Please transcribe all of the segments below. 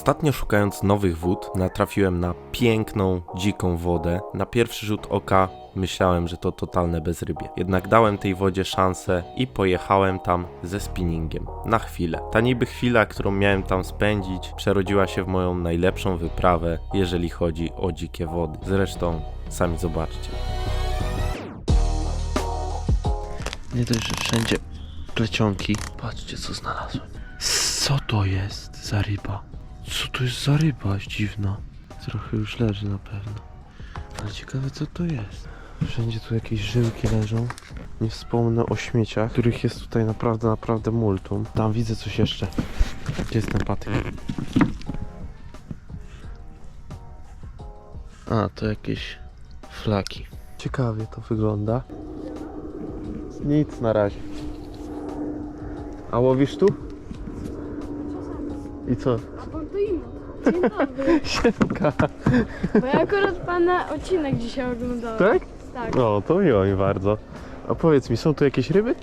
Ostatnio szukając nowych wód, natrafiłem na piękną, dziką wodę. Na pierwszy rzut oka myślałem, że to totalne bezrybie. Jednak dałem tej wodzie szansę i pojechałem tam ze spinningiem. Na chwilę. Ta niby chwila, którą miałem tam spędzić, przerodziła się w moją najlepszą wyprawę, jeżeli chodzi o dzikie wody. Zresztą, sami zobaczcie. Nie dość, że wszędzie plecionki. Patrzcie, co znalazłem. Co to jest za ryba? Co to jest za ryba dziwna? Trochę już leży na pewno. Ale ciekawe co to jest. Wszędzie tu jakieś żyłki leżą. Nie wspomnę o śmieciach, których jest tutaj naprawdę, naprawdę multum. Tam widzę coś jeszcze. Gdzie jest ten patyk? A, to jakieś flaki. Ciekawie to wygląda. Nic na razie. A łowisz tu? I co? A pan to Imot. Dzień dobry. Siemka. Bo ja akurat pana odcinek dzisiaj oglądałem. Tak? Tak. No, to miło mi bardzo. A powiedz mi, są tu jakieś ryby?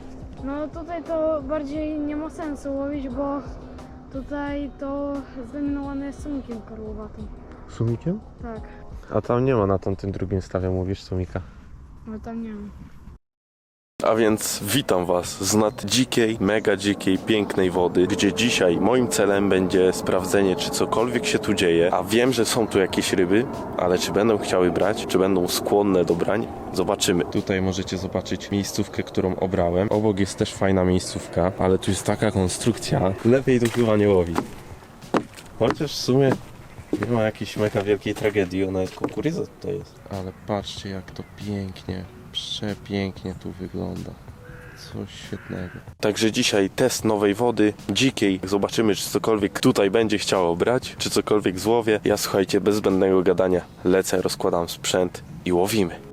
No tutaj to bardziej nie ma sensu łowić, bo tutaj to zdominowane jest sumikiem karłowatym. Sumikiem? Tak, A tam nie ma na tamtym drugim stawie, mówisz, sumika. ale tam nie ma. A więc witam Was z nad dzikiej, mega dzikiej, pięknej wody, gdzie dzisiaj moim celem będzie sprawdzenie, czy cokolwiek się tu dzieje. A wiem, że są tu jakieś ryby, ale czy będą chciały brać, czy będą skłonne do brań, zobaczymy. Tutaj możecie zobaczyć miejscówkę, którą obrałem. Obok jest też fajna miejscówka, ale tu jest taka konstrukcja, lepiej tu chyba nie łowi. Chociaż w sumie nie ma jakiejś mega wielkiej tragedii, ona jest kukurydza to jest. Ale patrzcie jak to pięknie, przepięknie tu wygląda. Coś świetnego. Także dzisiaj test nowej wody, dzikiej. Zobaczymy, czy cokolwiek tutaj będzie chciało brać, czy cokolwiek złowię. Ja słuchajcie, bez zbędnego gadania lecę, rozkładam sprzęt i łowimy.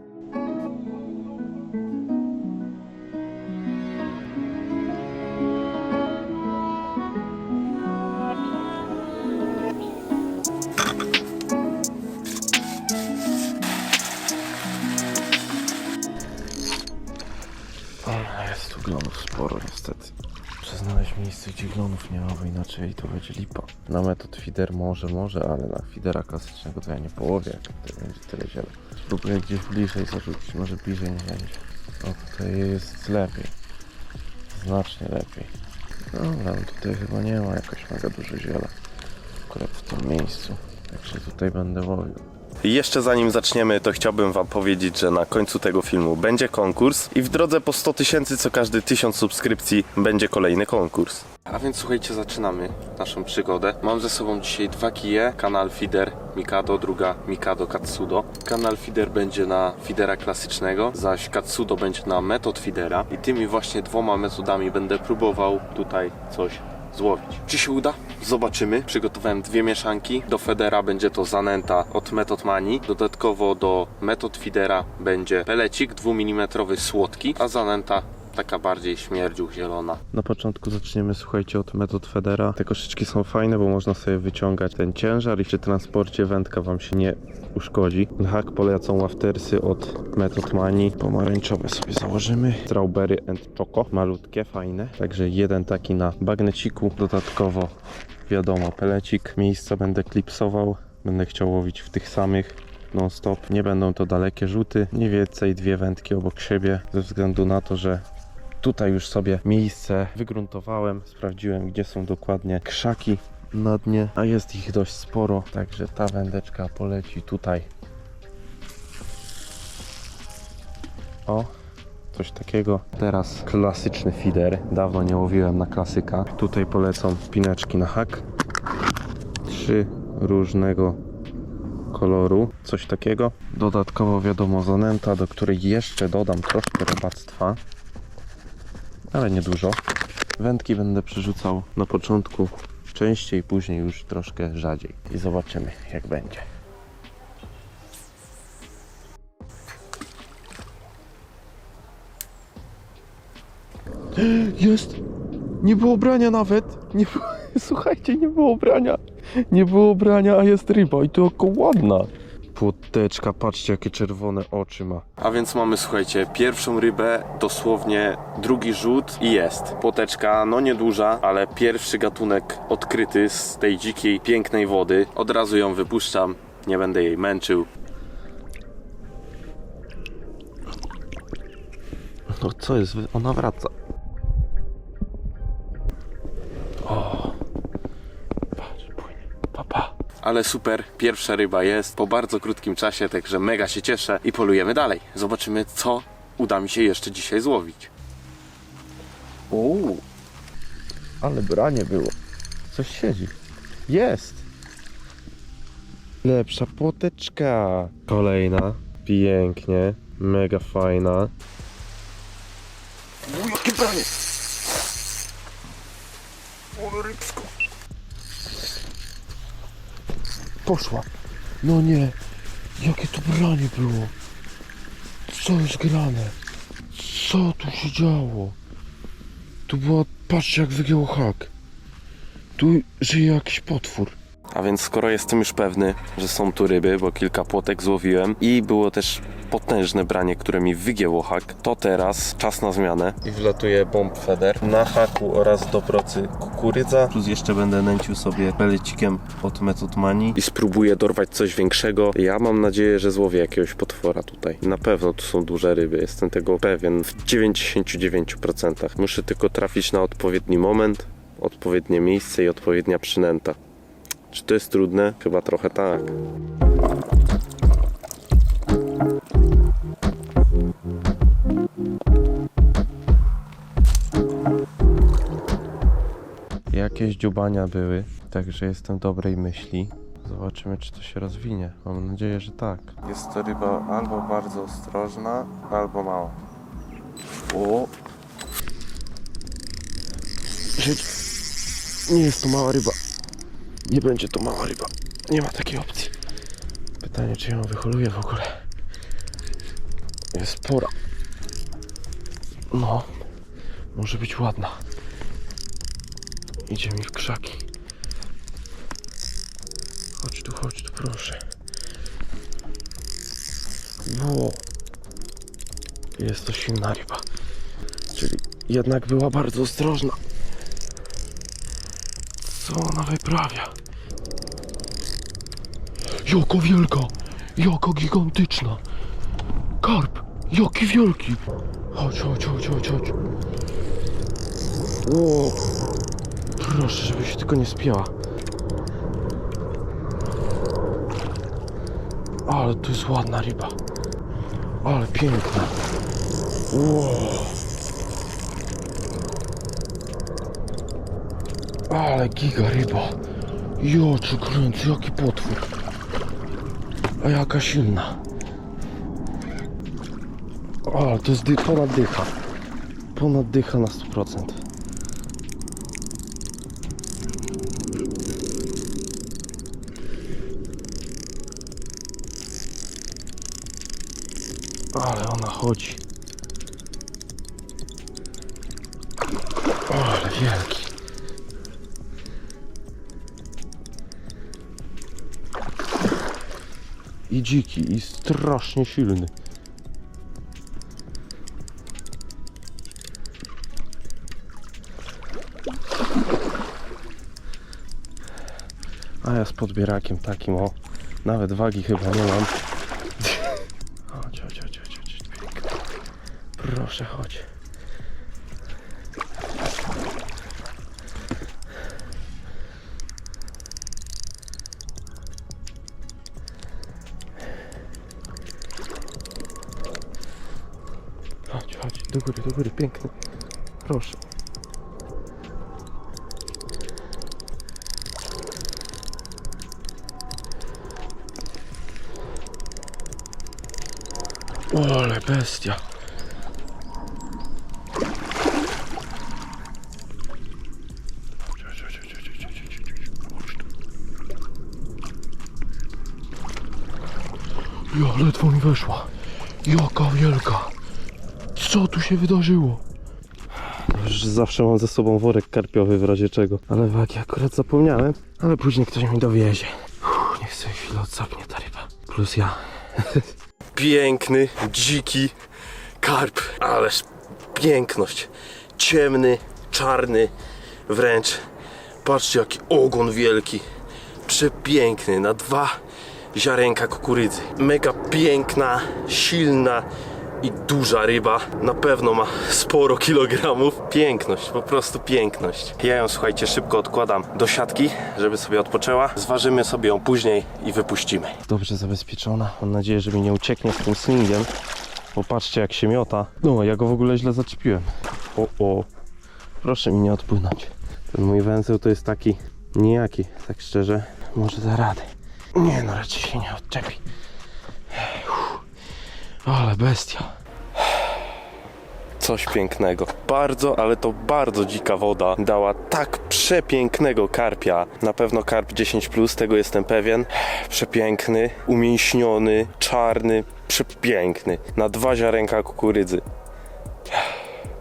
Nie bo inaczej to będzie lipa. Na metod feeder może, może, ale na feedera klasycznego to ja nie połowię, jak to będzie tyle ziela. Spróbuję gdzieś bliżej zarzucić, może bliżej nie będzie. O, tutaj jest lepiej. Znacznie lepiej. Dobra, no tutaj chyba nie ma jakoś mega dużo ziela. Akurat w tym miejscu. Także tutaj będę łowił. Jeszcze zanim zaczniemy, to chciałbym Wam powiedzieć, że na końcu tego filmu będzie konkurs i w drodze po 100 tysięcy co każdy 1000 subskrypcji będzie kolejny konkurs. A więc słuchajcie, zaczynamy naszą przygodę. Mam ze sobą dzisiaj dwa kije, kanal feeder Mikado, druga Mikado Katsudo. Kanal feeder będzie na feedera klasycznego, zaś Katsudo będzie na metod feedera i tymi właśnie dwoma metodami będę próbował tutaj coś złowić. Czy się uda? Zobaczymy. Przygotowałem dwie mieszanki. Do federa będzie to zanęta od Method Mani. Dodatkowo do Method Feedera będzie pelecik 2 mm słodki, a zanęta taka bardziej śmierdziuch zielona. Na początku zaczniemy, słuchajcie, od metod Federa. Te koszyczki są fajne, bo można sobie wyciągać ten ciężar i przy transporcie wędka Wam się nie uszkodzi. Hak polecą waftersy od Method Mani. Pomarańczowe sobie założymy. Strawberry and Choco. Malutkie, fajne. Także jeden taki na bagneciku. Dodatkowo wiadomo, pelecik. Miejsca będę klipsował. Będę chciał łowić w tych samych non stop. Nie będą to dalekie rzuty. Mniej więcej dwie wędki obok siebie. Ze względu na to, że Tutaj już sobie miejsce wygruntowałem, sprawdziłem gdzie są dokładnie krzaki na dnie, a jest ich dość sporo, także ta wędeczka poleci tutaj. O, coś takiego. Teraz klasyczny feeder. Dawno nie łowiłem na klasyka. Tutaj polecą pineczki na hak. Trzy różnego koloru, coś takiego. Dodatkowo wiadomo zanęta, do której jeszcze dodam troszkę robactwa ale niedużo. Wędki będę przerzucał na początku częściej, później już troszkę rzadziej. I zobaczymy jak będzie. Jest! Nie było brania nawet! Nie było... Słuchajcie, nie było brania! Nie było brania, a jest ryba i to oko ładna. Płoteczka, patrzcie jakie czerwone oczy ma. A więc mamy, słuchajcie, pierwszą rybę, dosłownie drugi rzut i jest. Płoteczka, no nieduża, ale pierwszy gatunek odkryty z tej dzikiej, pięknej wody. Od razu ją wypuszczam, nie będę jej męczył. No co jest? Ona wraca. Ale super, pierwsza ryba jest po bardzo krótkim czasie, także mega się cieszę i polujemy dalej. Zobaczymy, co uda mi się jeszcze dzisiaj złowić. Uuu, ale branie było. Coś siedzi. Jest. Lepsza płoteczka. Kolejna. Pięknie. Mega fajna. Uuu, jakie branie. O, rybsko. Poszła. No nie. Jakie to branie było. Co jest grane? Co tu się działo? Tu była, patrzcie jak wygięło hak. Tu żyje jakiś potwór. A więc skoro jestem już pewny, że są tu ryby, bo kilka płotek złowiłem i było też potężne branie, które mi wygięło hak, to teraz czas na zmianę. I wlatuje bomb feder na haku oraz do procy kukurydza. Plus jeszcze będę nęcił sobie pelecikiem od Method Money i spróbuję dorwać coś większego. Ja mam nadzieję, że złowię jakiegoś potwora tutaj. Na pewno tu są duże ryby, jestem tego pewien w 99%. Muszę tylko trafić na odpowiedni moment, odpowiednie miejsce i odpowiednia przynęta. Czy to jest trudne? Chyba trochę tak. Jakieś dziubania były, także jestem dobrej myśli. Zobaczymy, czy to się rozwinie. Mam nadzieję, że tak. Jest to ryba albo bardzo ostrożna, albo mała. O! Żyć. Nie jest to mała ryba. Nie będzie to mała ryba. Nie ma takiej opcji. Pytanie, czy ją wyholuję w ogóle. Jest spora. No, może być ładna. Idzie mi w krzaki. Chodź tu, chodź tu, proszę. Wo. Jest to silna ryba. Czyli jednak była bardzo ostrożna. Co ona wyprawia? Joko wielka! Jaka gigantyczna! Karp! Jaki wielki! Chodź, chodź, chodź, chodź, chodź. Ło. Tylko nie spięła. Ale to jest ładna ryba. Ale piękna. Ło. Ale giga ryba. Joczy kręcę, jaki potwór. A jaka silna. Ale to jest dy- ponad dycha. Ponad dycha na 100%. Ale ona chodzi. Ale wielki. I dziki, i strasznie silny. A ja z podbierakiem takim, o, nawet wagi chyba nie mam. Chodź, chodź, chodź, chodź, chodź, pięknie. Proszę, chodź. Chodź, chodź, do góry, do góry, piękny. Proszę. O, ale bestia. Ja ledwo mi weszła. Jaka wielka. Co tu się wydarzyło? Że zawsze mam ze sobą worek karpiowy w razie czego. Ale wagi akurat zapomniałem. Ale później ktoś mi dowiezie. Uff, niech sobie chwilę odsapnie ta ryba. plus ja. Piękny, dziki karp, ależ piękność. Ciemny, czarny, wręcz. Patrzcie jaki ogon wielki. Przepiękny, na dwa ziarenka kukurydzy. Mega piękna, silna i duża ryba. Na pewno ma sporo kilogramów. Piękność, po prostu piękność. Ja ją, słuchajcie, szybko odkładam do siatki, żeby sobie odpoczęła. Zważymy sobie ją później i wypuścimy. Dobrze zabezpieczona. Mam nadzieję, że mi nie ucieknie z tym slingiem. Bo patrzcie jak się miota. No, ja go w ogóle źle zaczepiłem. O, o. Proszę mi nie odpłynąć. Ten mój węzeł to jest taki nijaki, tak szczerze. Może za radę. Nie no, raczej się nie odczepi. Ale bestia. Coś pięknego. Bardzo, ale to bardzo dzika woda dała tak przepięknego karpia. Na pewno karp 10, tego jestem pewien. Przepiękny, umięśniony, czarny, przepiękny. Na dwa ziarenka kukurydzy.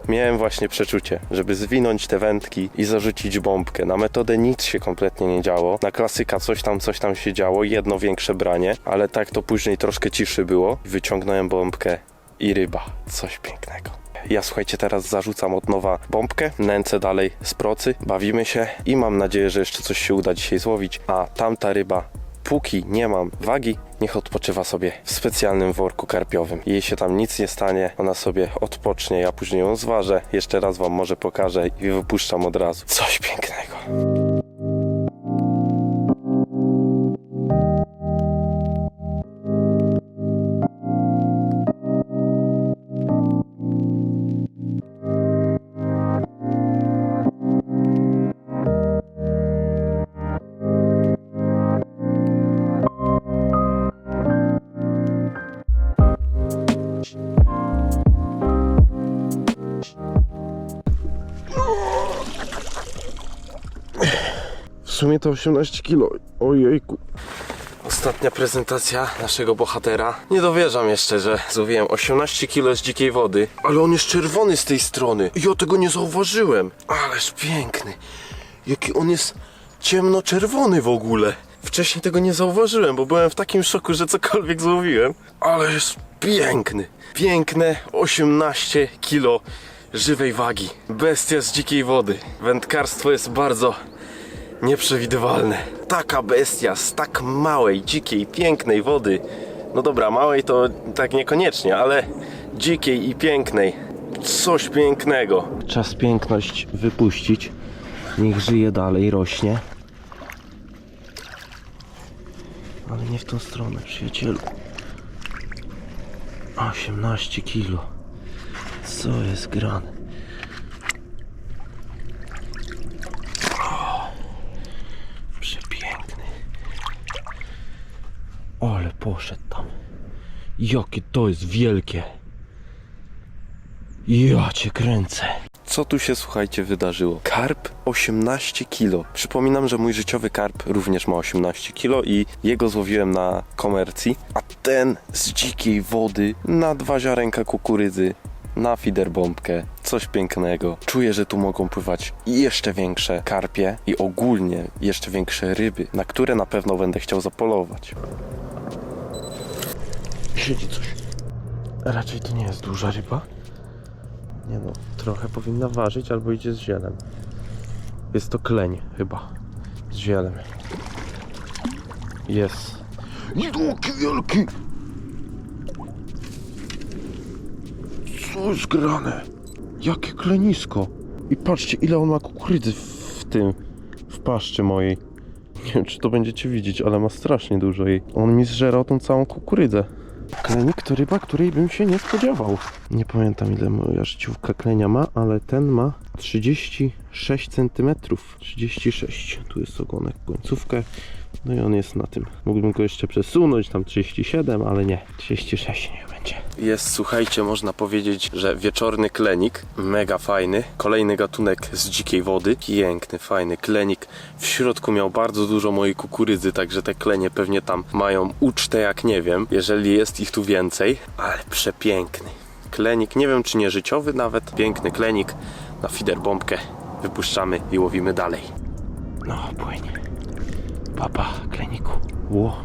Miałem właśnie przeczucie, żeby zwinąć te wędki i zarzucić bombkę. Na metodę nic się kompletnie nie działo. Na klasyka coś tam, coś tam się działo, jedno większe branie, ale tak to później troszkę ciszy było. Wyciągnąłem bombkę i ryba. Coś pięknego. Ja słuchajcie, teraz zarzucam od nowa bombkę, nęcę dalej z procy, bawimy się i mam nadzieję, że jeszcze coś się uda dzisiaj złowić. A tamta ryba póki nie mam wagi, niech odpoczywa sobie w specjalnym worku karpiowym. Jej się tam nic nie stanie, ona sobie odpocznie, ja później ją zważę, jeszcze raz wam może pokażę i wypuszczam od razu. Coś pięknego. Sumie to 18 kilo. Ojejku. Ostatnia prezentacja naszego bohatera. Nie dowierzam jeszcze, że złowiłem 18 kilo z dzikiej wody. Ale on jest czerwony z tej strony. Ja tego nie zauważyłem. Ależ piękny. Jaki on jest ciemnoczerwony w ogóle. Wcześniej tego nie zauważyłem, bo byłem w takim szoku, że cokolwiek złowiłem. Ale jest piękny. Piękne 18 kilo żywej wagi. Bestia z dzikiej wody. Wędkarstwo jest bardzo nieprzewidywalne. Taka bestia z tak małej, dzikiej, pięknej wody. No dobra, małej to tak niekoniecznie, ale dzikiej i pięknej. Coś pięknego. Czas piękność wypuścić. Niech żyje dalej, rośnie. Ale nie w tą stronę, przyjacielu. 18 kilo. Co jest grane? Przepiękny. Ale poszedł tam. Jakie to jest wielkie. Ja cię kręcę. Co tu się, słuchajcie, wydarzyło? Karp 18 kilo. Przypominam, że mój życiowy karp również ma 18 kilo i jego złowiłem na komercji, a ten z dzikiej wody na dwa ziarenka kukurydzy na fiderbombkę. Coś pięknego. Czuję, że tu mogą pływać jeszcze większe karpie i ogólnie jeszcze większe ryby, na które na pewno będę chciał zapolować. Siedzi coś. Raczej to nie jest duża ryba. Nie no, trochę powinna ważyć albo idzie z zielem. Jest to kleń chyba. Z zielem. Jest. Jaki wielki! Co jest grane? Jakie klenisko! I patrzcie ile on ma kukurydzy w tym, w paszczy mojej. Nie wiem czy to będziecie widzieć, ale ma strasznie dużo jej. On mi zżerał tą całą kukurydzę. Klenik to ryba, której bym się nie spodziewał. Nie pamiętam ile moja życiówka klenia ma, ale ten ma 36 cm. 36. Tu jest ogonek końcówkę. No i on jest na tym. Mógłbym go jeszcze przesunąć, tam 37, ale nie. 36 niech będzie. Jest, słuchajcie, można powiedzieć, że wieczorny klenik, mega fajny. Kolejny gatunek z dzikiej wody. Piękny, fajny klenik. W środku miał bardzo dużo mojej kukurydzy, także te klenie pewnie tam mają ucztę jak nie wiem, jeżeli jest ich tu więcej. Ale przepiękny. Klenik, nie wiem czy nie życiowy nawet. Piękny klenik na fiderbombkę. Wypuszczamy i łowimy dalej. No, płynie. Papa, kleniku. Ło.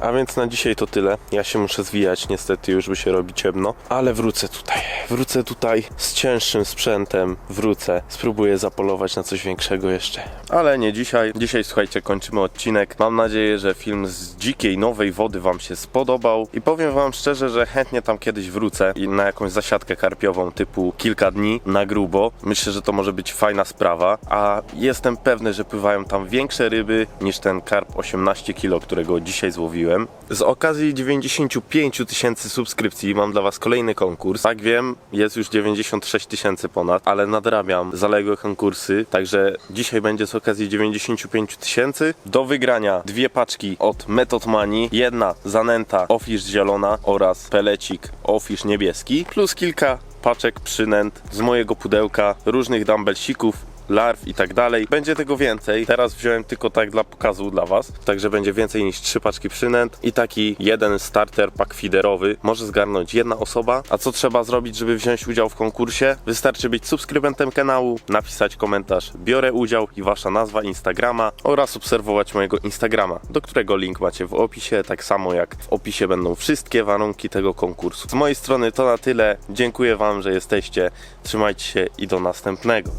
A więc na dzisiaj to tyle. Ja się muszę zwijać, niestety już by się robi ciemno, ale wrócę tutaj. Wrócę tutaj z cięższym sprzętem, wrócę. Spróbuję zapolować na coś większego jeszcze. Ale nie dzisiaj. Dzisiaj słuchajcie, kończymy odcinek. Mam nadzieję, że film z dzikiej nowej wody Wam się spodobał i powiem Wam szczerze, że chętnie tam kiedyś wrócę i na jakąś zasiadkę karpiową typu kilka dni na grubo. Myślę, że to może być fajna sprawa, a jestem pewny, że pływają tam większe ryby niż ten karp 18 kg, którego dzisiaj złowiłem. Z okazji 95 tysięcy subskrypcji mam dla Was kolejny konkurs. Tak wiem, jest już 96 tysięcy ponad, ale nadrabiam zaległe konkursy, także dzisiaj będzie z okazji 95 tysięcy. Do wygrania dwie paczki od Method Money, jedna zanęta Office zielona oraz pelecik Office niebieski, plus kilka paczek przynęt z mojego pudełka, różnych dumbbellsików, larw i tak dalej. Będzie tego więcej. Teraz wziąłem tylko tak dla pokazu dla Was, także będzie więcej niż trzy paczki przynęt i taki jeden starter pack feederowy może zgarnąć jedna osoba. A co trzeba zrobić, żeby wziąć udział w konkursie? Wystarczy być subskrybentem kanału, napisać komentarz biorę udział i Wasza nazwa Instagrama oraz obserwować mojego Instagrama, do którego link macie w opisie, tak samo jak w opisie będą wszystkie warunki tego konkursu. Z mojej strony to na tyle. Dziękuję Wam, że jesteście. Trzymajcie się i do następnego.